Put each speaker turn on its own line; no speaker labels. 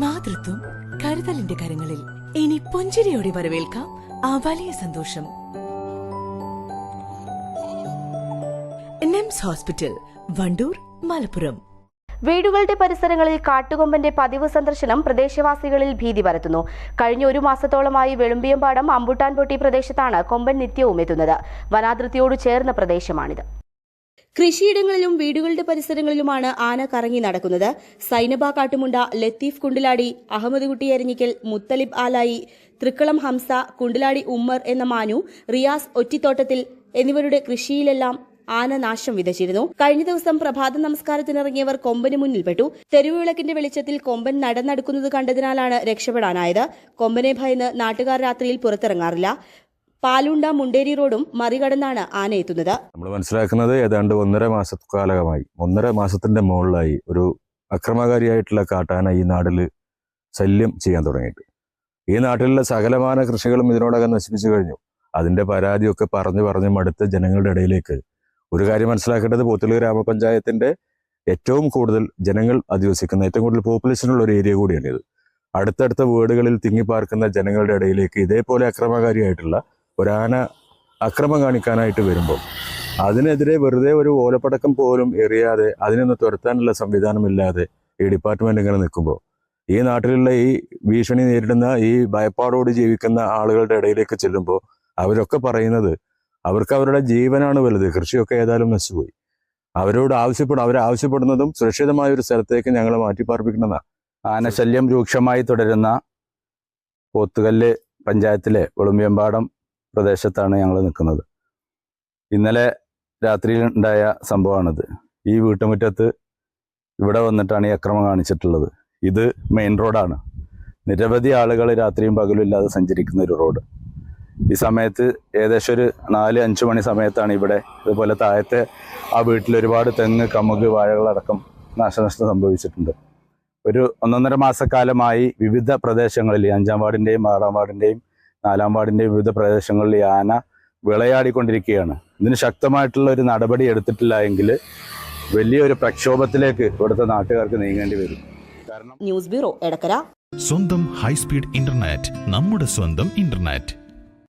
മാതൃത്വം കരുതലിന്റെ കരങ്ങളിൽ. ഇനി പുഞ്ചിരിയോടെ വരവേൽക്കാം ആ വലിയ സന്തോഷം. NIMS hospital Wandoor Malappuram.
വീടുകളുടെ പരിസരങ്ങളിൽ കാട്ടുകൊമ്പന്റെ പതിവ് സന്ദർശനം പ്രദേശവാസികളിൽ ഭീതി പരത്തുന്നു. കഴിഞ്ഞ ഒരു മാസത്തോളമായി വെളുമ്പിയമ്പാടം അമ്പുട്ടാൻപൊട്ടി പ്രദേശത്താണ് കൊമ്പൻ നിത്യവും എത്തുന്നത്. വനാതിർത്തിയോട് ചേർന്ന പ്രദേശമാണിത്. കൃഷിയിടങ്ങളിലും വീടുകളുടെ പരിസരങ്ങളിലുമാണ് ആന കറങ്ങി നടക്കുന്നത്. സൈനബ കാട്ടുമുണ്ട ലത്തീഫ് കുണ്ടിലാടി അഹമ്മദ് കുട്ടി മുത്തലിബ് ആലായി തൃക്കളം ഹംസ കുണ്ടിലാടി ഉമ്മർ എന്ന മാനു റിയാസ് ഒറ്റിത്തോട്ടത്തിൽ എന്നിവരുടെ കൃഷിയിലെല്ലാം ആന നാശം വിതച്ചിരുന്നു. കഴിഞ്ഞ ദിവസം പ്രഭാത നമസ്കാരത്തിനിറങ്ങിയവർ കൊമ്പന് മുന്നിൽപ്പെട്ടു തെരുവുവിളക്കിന്റെ വെളിച്ചത്തിൽ കൊമ്പൻ നടന്നെടുക്കുന്നത് കണ്ടതിനാലാണ് രക്ഷപ്പെടാനായത്. കൊമ്പനെ ഭയന്ന് നാട്ടുകാർ രാത്രിയിൽ പുറത്തിറങ്ങാറില്ല. പാലുണ്ട മുണ്ടേരി റോഡും മറികടന്നാണ് ആന എത്തുന്നത്
നമ്മൾ മനസ്സിലാക്കുന്നത് ഏതാണ്ട് ഒന്നര മാസക്കാലമായി ഒന്നര മാസത്തിന്റെ മുകളിലായി ഒരു അക്രമകാരിയായിട്ടുള്ള കാട്ടാന ഈ നാട്ടിൽ ശല്യം ചെയ്യാൻ തുടങ്ങിയിട്ട്. ഈ നാട്ടിലുള്ള സകലമാന കൃഷികളും ഇതിനോടകം നശിപ്പിച്ചു കഴിഞ്ഞു. അതിന്റെ പരാതിയൊക്കെ പറഞ്ഞു പറഞ്ഞു മടുത്ത ജനങ്ങളുടെ ഇടയിലേക്ക് ഒരു കാര്യം മനസ്സിലാക്കേണ്ടത് പോത്തുള്ളി ഗ്രാമപഞ്ചായത്തിന്റെ ഏറ്റവും കൂടുതൽ ജനങ്ങൾ അധിവസിക്കുന്ന ഏറ്റവും കൂടുതൽ പോപ്പുലേഷൻ ഉള്ള ഒരു ഏരിയ കൂടിയാണ് ഇത്. അടുത്തടുത്ത വീടുകളിൽ തിങ്ങിപ്പാർക്കുന്ന ജനങ്ങളുടെ ഇടയിലേക്ക് ഇതേപോലെ അക്രമകാരിയായിട്ടുള്ള ഒരാന അക്രമം കാണിക്കാനായിട്ട് വരുമ്പോൾ അതിനെതിരെ വെറുതെ ഒരു ഓലപ്പടക്കം പോലും എറിയാതെ അതിനൊന്ന് തുരത്താനുള്ള സംവിധാനമില്ലാതെ ഈ ഡിപ്പാർട്ട്മെന്റ് ഇങ്ങനെ നിൽക്കുമ്പോൾ ഈ നാട്ടിലുള്ള ഈ ഭീഷണി നേരിടുന്ന ഈ ഭയപ്പാടോട് ജീവിക്കുന്ന ആളുകളുടെ ഇടയിലേക്ക് ചെല്ലുമ്പോൾ അവരൊക്കെ പറയുന്നത് അവർക്ക് അവരുടെ ജീവനാണ് വലുത് കൃഷിയൊക്കെ ഏതായാലും നശിച്ചുപോയി. അവരോട് ആവശ്യപ്പെടും അവർ ആവശ്യപ്പെടുന്നതും സുരക്ഷിതമായ ഒരു സ്ഥലത്തേക്ക് ഞങ്ങളെ മാറ്റിപ്പാർപ്പിക്കണമെന്നാണ്
ആനശല്യം രൂക്ഷമായി തുടരുന്ന പോത്തുകല്ല് പഞ്ചായത്തിലെ ഒളിമ്പിയമ്പാടം പ്രദേശത്താണ് ഞങ്ങൾ നിൽക്കുന്നത് ഇന്നലെ രാത്രിയിൽ ഉണ്ടായ സംഭവമാണിത്. ഈ വീട്ടുമുറ്റത്ത് ഇവിടെ വന്നിട്ടാണ് ഈ അക്രമം കാണിച്ചിട്ടുള്ളത്. ഇത് മെയിൻ റോഡാണ്. നിരവധി ആളുകൾ രാത്രിയും പകലും ഇല്ലാതെ സഞ്ചരിക്കുന്ന ഒരു റോഡ്. ഈ സമയത്ത് ഏകദേശം ഒരു നാല് അഞ്ച് മണി സമയത്താണ് ഇവിടെ ഇതുപോലെ താഴത്തെ ആ വീട്ടിൽ ഒരുപാട് തെങ്ങ് കമുക് വാഴകളടക്കം നാശനഷ്ടം സംഭവിച്ചിട്ടുണ്ട്. ഒരു ഒന്നൊന്നര മാസക്കാലമായി വിവിധ പ്രദേശങ്ങളിൽ അഞ്ചാം വാർഡിന്റെയും ആറാം വാർഡിന്റെയും നാലാം വാർഡിന്റെ വിവിധ പ്രദേശങ്ങളിൽ ഈ ആന വിളയാടിക്കൊണ്ടിരിക്കുകയാണ്. ഇതിന് ശക്തമായിട്ടുള്ള ഒരു നടപടി എടുത്തിട്ടില്ല എങ്കിൽ വലിയൊരു പ്രക്ഷോഭത്തിലേക്ക് ഇവിടുത്തെ നാട്ടുകാർക്ക് നീങ്ങേണ്ടി വരും. കാരണം
ന്യൂസ് ബ്യൂറോ എടക്കര.
സ്വന്തം ഹൈസ്പീഡ് ഇന്റർനെറ്റ് നമ്മുടെ സ്വന്തം ഇന്റർനെറ്റ്.